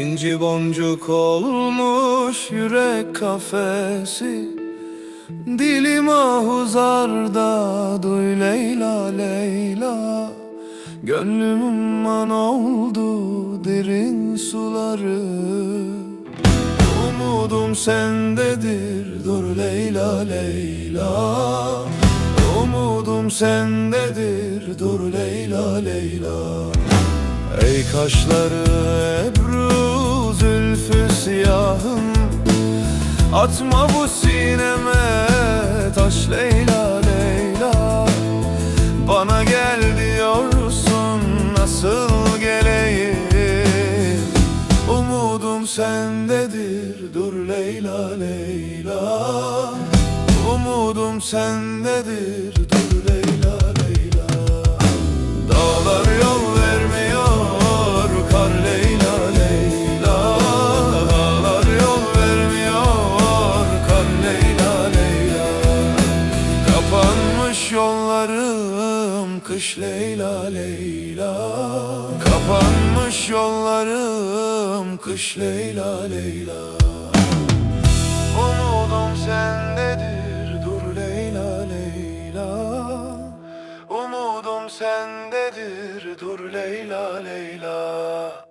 İki boncuk olmuş yürek kafesi. Dilim ahuzarda duy Leyla Leyla. Gönlümün man oldu derin suları. Umudum sendedir dur Leyla Leyla. Umudum sendedir dur Leyla Leyla. Ey kaşları ebru Atma bu sineme taş Leyla Leyla. Bana gel diyorsun nasıl geleyim? Umudum sendedir dur Leyla Leyla. Umudum sendedir Kapanmış yollarım kış Leyla Leyla. Kapanmış yollarım kış Leyla Leyla. Umudum sendedir dur Leyla Leyla. Umudum sendedir dur Leyla Leyla